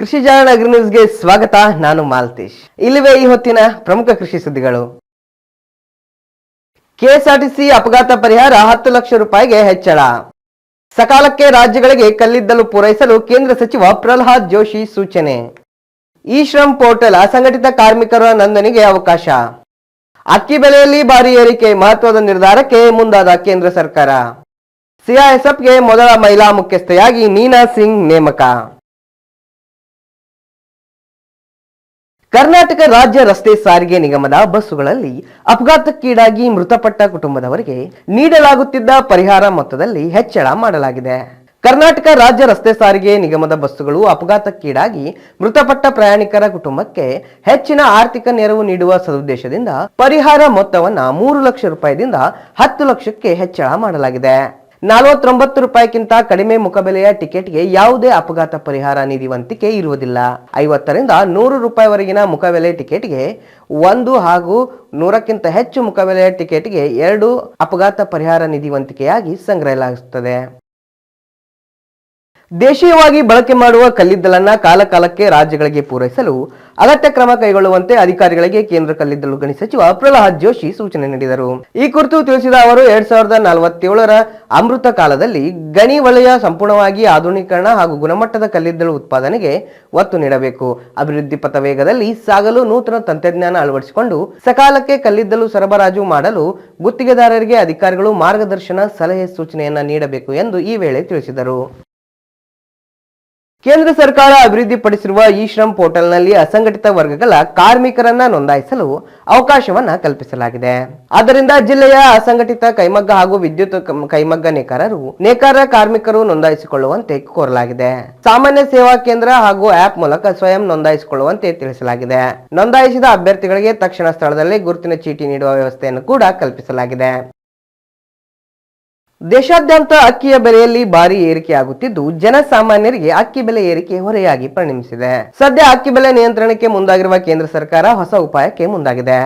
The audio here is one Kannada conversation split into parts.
ಕೃಷಿ ಜಾಣ ಅಗ್ರಿ ಸ್ವಾಗತ, ನಾನು ಮಾಲ್ತೇಶ್. ಇಲ್ಲಿವೆ ಈ ಹೊತ್ತಿನ ಪ್ರಮುಖ ಕೃಷಿ ಸುದ್ದಿಗಳು. ಕೆಎಸ್ಆರ್ಟಿಸಿ ಅಪಘಾತ ಪರಿಹಾರ ಹತ್ತು ಲಕ್ಷ ರೂಪಾಯಿಗೆ ಹೆಚ್ಚಳ. ಸಕಾಲಕ್ಕೆ ರಾಜ್ಯಗಳಿಗೆ ಕಲ್ಲಿದ್ದಲು ಪೂರೈಸಲು ಕೇಂದ್ರ ಸಚಿವ ಪ್ರಹ್ಲಾದ್ ಜೋಶಿ ಸೂಚನೆ. ಇ ಶ್ರಮ್ ಪೋರ್ಟಲ್ ಅಸಂಘಟಿತ ಕಾರ್ಮಿಕರ ನೋಂದಣಿಗೆ ಅವಕಾಶ. ಅಕ್ಕಿ ಬೆಲೆಯಲ್ಲಿ ಭಾರಿ ಏರಿಕೆ ಮಹತ್ವದ ನಿರ್ಧಾರಕ್ಕೆ ಮುಂದಾದ ಕೇಂದ್ರ ಸರ್ಕಾರ. ಸಿಐಎಸ್ಎಫ್ಗೆ ಮೊದಲ ಮಹಿಳಾ ಮುಖ್ಯಸ್ಥೆಯಾಗಿ ನೀನಾ ಸಿಂಗ್ ನೇಮಕ. ಕರ್ನಾಟಕ ರಾಜ್ಯ ರಸ್ತೆ ಸಾರಿಗೆ ನಿಗಮದ ಬಸ್ಸುಗಳಲ್ಲಿ ಅಪಘಾತಕ್ಕೀಡಾಗಿ ಮೃತಪಟ್ಟ ಕುಟುಂಬದವರಿಗೆ ನೀಡಲಾಗುತ್ತಿದ್ದ ಪರಿಹಾರ ಮೊತ್ತದಲ್ಲಿ ಹೆಚ್ಚಳ ಮಾಡಲಾಗಿದೆ. ಕರ್ನಾಟಕ ರಾಜ್ಯ ರಸ್ತೆ ಸಾರಿಗೆ ನಿಗಮದ ಬಸ್ಸುಗಳು ಅಪಘಾತಕ್ಕೀಡಾಗಿ ಮೃತಪಟ್ಟ ಪ್ರಯಾಣಿಕರ ಕುಟುಂಬಕ್ಕೆ ಹೆಚ್ಚಿನ ಆರ್ಥಿಕ ನೆರವು ನೀಡುವ ಸದುದ್ದೇಶದಿಂದ ಪರಿಹಾರ ಮೊತ್ತವನ್ನು ಮೂರು ಲಕ್ಷ ರೂಪಾಯಿದಿಂದ ಹತ್ತು ಲಕ್ಷಕ್ಕೆ ಹೆಚ್ಚಳ ಮಾಡಲಾಗಿದೆ. ನಲವತ್ತೊಂಬತ್ತು ರೂಪಾಯಿಗಿಂತ ಕಡಿಮೆ ಮುಖಬೆಲೆಯ ಟಿಕೆಟ್ಗೆ ಯಾವುದೇ ಅಪಘಾತ ಪರಿಹಾರ ನಿಧಿ ವಂತಿಕೆ ಇರುವುದಿಲ್ಲ. ಐವತ್ತರಿಂದ ನೂರು ರೂಪಾಯಿವರೆಗಿನ ಮುಖಬೆಲೆ ಟಿಕೆಟ್ಗೆ ಒಂದು ಹಾಗೂ ನೂರಕ್ಕಿಂತ ಹೆಚ್ಚು ಮುಖಬೆಲೆಯ ಟಿಕೆಟ್ಗೆ ಎರಡು ಅಪಘಾತ ಪರಿಹಾರ ನಿಧಿವಂತಿಕೆಯಾಗಿ ಸಂಗ್ರಹಿಸಲಾಗುತ್ತದೆ. ದೇಶೀಯವಾಗಿ ಬಳಕೆ ಮಾಡುವ ಕಲ್ಲಿದ್ದಲನ್ನ ಕಾಲಕಾಲಕ್ಕೆ ರಾಜ್ಯಗಳಿಗೆ ಪೂರೈಸಲು ಅಗತ್ಯ ಕ್ರಮ ಕೈಗೊಳ್ಳುವಂತೆ ಅಧಿಕಾರಿಗಳಿಗೆ ಕೇಂದ್ರ ಕಲ್ಲಿದ್ದಲು ಗಣಿ ಸಚಿವ ಪ್ರಹ್ಲಾದ್ ಜೋಶಿ ಸೂಚನೆ ನೀಡಿದರು. ಈ ಕುರಿತು ತಿಳಿಸಿದ ಅವರು, ಎರಡ್ ಸಾವಿರದ ನಲವತ್ತೇಳರ ಅಮೃತ ಕಾಲದಲ್ಲಿ ಗಣಿ ವಲಯ ಸಂಪೂರ್ಣವಾಗಿ ಆಧುನೀಕರಣ ಹಾಗೂ ಗುಣಮಟ್ಟದ ಕಲ್ಲಿದ್ದಲು ಉತ್ಪಾದನೆಗೆ ಒತ್ತು ನೀಡಬೇಕು. ಅಭಿವೃದ್ಧಿ ಪಥ ವೇಗದಲ್ಲಿ ಸಾಗಲು ನೂತನ ತಂತ್ರಜ್ಞಾನ ಅಳವಡಿಸಿಕೊಂಡು ಸಕಾಲಕ್ಕೆ ಕಲ್ಲಿದ್ದಲು ಸರಬರಾಜು ಮಾಡಲು ಗುತ್ತಿಗೆದಾರರಿಗೆ ಅಧಿಕಾರಿಗಳು ಮಾರ್ಗದರ್ಶನ, ಸಲಹೆ ಸೂಚನೆಯನ್ನ ನೀಡಬೇಕು ಎಂದು ಈ ವೇಳೆ ತಿಳಿಸಿದರು. ಕೇಂದ್ರ ಸರ್ಕಾರ ಅಭಿವೃದ್ಧಿಪಡಿಸಿರುವ ಇ ಶ್ರಮ್ ಪೋರ್ಟಲ್ನಲ್ಲಿ ಅಸಂಘಟಿತ ವರ್ಗಗಳ ಕಾರ್ಮಿಕರನ್ನ ನೋಂದಾಯಿಸಲು ಅವಕಾಶವನ್ನ ಕಲ್ಪಿಸಲಾಗಿದೆ. ಆದ್ದರಿಂದ ಜಿಲ್ಲೆಯ ಅಸಂಘಟಿತ ಕೈಮಗ್ಗ ಹಾಗೂ ವಿದ್ಯುತ್ ಕಮ್- ಕೈಮಗ್ಗ ನೇಕಾರರು, ನೇಕಾರ ಕಾರ್ಮಿಕರು ನೋಂದಾಯಿಸಿಕೊಳ್ಳುವಂತೆ ಕೋರಲಾಗಿದೆ. ಸಾಮಾನ್ಯ ಸೇವಾ ಕೇಂದ್ರ ಹಾಗೂ ಆಪ್ ಮೂಲಕ ಸ್ವಯಂ ನೋಂದಾಯಿಸಿಕೊಳ್ಳುವಂತೆ ತಿಳಿಸಲಾಗಿದೆ. ನೋಂದಾಯಿಸಿದ ಅಭ್ಯರ್ಥಿಗಳಿಗೆ ತಕ್ಷಣ ಸ್ಥಳದಲ್ಲಿ ಗುರುತಿನ ಚೀಟಿ ನೀಡುವ ವ್ಯವಸ್ಥೆಯನ್ನು ಕೂಡ ಕಲ್ಪಿಸಲಾಗಿದೆ. ದೇಶಾದ್ಯಂತ ಅಕ್ಕಿಯ ಬೆಲೆಯಲ್ಲಿ ಭಾರಿ ಏರಿಕೆಯಾಗುತ್ತಿದ್ದು ಜನಸಾಮಾನ್ಯರಿಗೆ ಅಕ್ಕಿ ಬೆಲೆ ಏರಿಕೆ ಹೊರೆಯಾಗಿ ಪರಿಣಮಿಸಿದೆ. ಸದ್ಯ ಅಕ್ಕಿ ಬೆಲೆ ನಿಯಂತ್ರಣಕ್ಕೆ ಮುಂದಾಗಿರುವ ಕೇಂದ್ರ ಸರ್ಕಾರ ಹೊಸ ಉಪಾಯಕ್ಕೆ ಮುಂದಾಗಿದೆ.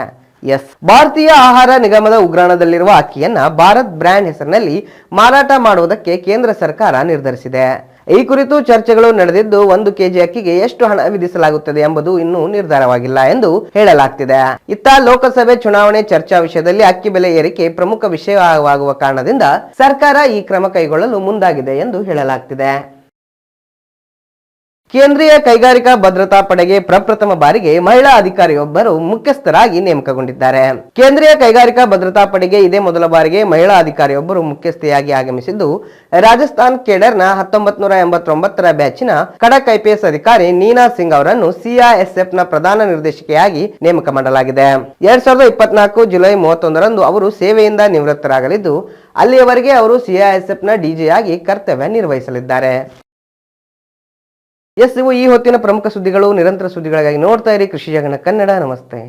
ಎಸ್. ಭಾರತೀಯ ಆಹಾರ ನಿಗಮದ ಉಗ್ರಾಣದಲ್ಲಿರುವ ಅಕ್ಕಿಯನ್ನ ಭಾರತ್ ಬ್ರ್ಯಾಂಡ್ ಹೆಸರಿನಲ್ಲಿ ಮಾರಾಟ ಮಾಡುವುದಕ್ಕೆ ಕೇಂದ್ರ ಸರ್ಕಾರ ನಿರ್ಧರಿಸಿದೆ. ಈ ಕುರಿತು ಚರ್ಚೆಗಳು ನಡೆದಿದ್ದು ಒಂದು ಕೆಜಿ ಅಕ್ಕಿಗೆ ಎಷ್ಟು ಹಣ ವಿಧಿಸಲಾಗುತ್ತದೆ ಎಂಬುದು ಇನ್ನೂ ನಿರ್ಧಾರವಾಗಿಲ್ಲ ಎಂದು ಹೇಳಲಾಗ್ತಿದೆ. ಇತ್ತ ಲೋಕಸಭೆ ಚುನಾವಣೆ ಚರ್ಚಾ ವಿಷಯದಲ್ಲಿ ಅಕ್ಕಿ ಬೆಲೆ ಏರಿಕೆ ಪ್ರಮುಖ ವಿಷಯವಾಗುವ ಕಾರಣದಿಂದ ಸರ್ಕಾರ ಈ ಕ್ರಮ ಕೈಗೊಳ್ಳಲು ಮುಂದಾಗಿದೆ ಎಂದು ಹೇಳಲಾಗ್ತಿದೆ. ಕೇಂದ್ರೀಯ ಕೈಗಾರಿಕಾ ಭದ್ರತಾ ಪಡೆಗೆ ಪ್ರಪ್ರಥಮ ಬಾರಿಗೆ ಮಹಿಳಾ ಅಧಿಕಾರಿಯೊಬ್ಬರು ಮುಖ್ಯಸ್ಥರಾಗಿ ನೇಮಕಗೊಂಡಿದ್ದಾರೆ. ಕೇಂದ್ರೀಯ ಕೈಗಾರಿಕಾ ಭದ್ರತಾ ಪಡೆಗೆ ಇದೇ ಮೊದಲ ಬಾರಿಗೆ ಮಹಿಳಾ ಅಧಿಕಾರಿಯೊಬ್ಬರು ಮುಖ್ಯಸ್ಥೆಯಾಗಿ ಆಗಮಿಸಿದ್ದು, ರಾಜಸ್ಥಾನ್ ಕೇಡರ್ನ ಹತ್ತೊಂಬತ್ ನೂರ ಎಂಬತ್ತೊಂಬತ್ತರ ಬ್ಯಾಚಿನ ಖಡಕ್ ಐಪಿಎಸ್ ಅಧಿಕಾರಿ ನೀನಾ ಸಿಂಗ್ ಅವರನ್ನು ಸಿಐಎಸ್ಎಫ್ನ ಪ್ರಧಾನ ನಿರ್ದೇಶಕಿಯಾಗಿ ನೇಮಕ ಮಾಡಲಾಗಿದೆ. ಎರಡ್ ಸಾವಿರದ ಇಪ್ಪತ್ನಾಲ್ಕು ಜುಲೈ ಮೂವತ್ತೊಂದರಂದು ಅವರು ಸೇವೆಯಿಂದ ನಿವೃತ್ತರಾಗಲಿದ್ದು, ಅಲ್ಲಿಯವರೆಗೆ ಅವರು ಸಿಐಎಸ್ಎಫ್ನ ಡಿಜಿಯಾಗಿ ಕರ್ತವ್ಯ ನಿರ್ವಹಿಸಲಿದ್ದಾರೆ. ಎಸ್ ಇವು ಈ ಹೊತ್ತಿನ ಪ್ರಮುಖ ಸುದ್ದಿಗಳು ನಿರಂತರ ಸುದ್ದಿಗಳಿಗಾಗಿ ನೋಡ್ತಾ ಇರಿ ಕೃಷಿ ಜಗನ ಕನ್ನಡ. ನಮಸ್ತೆ.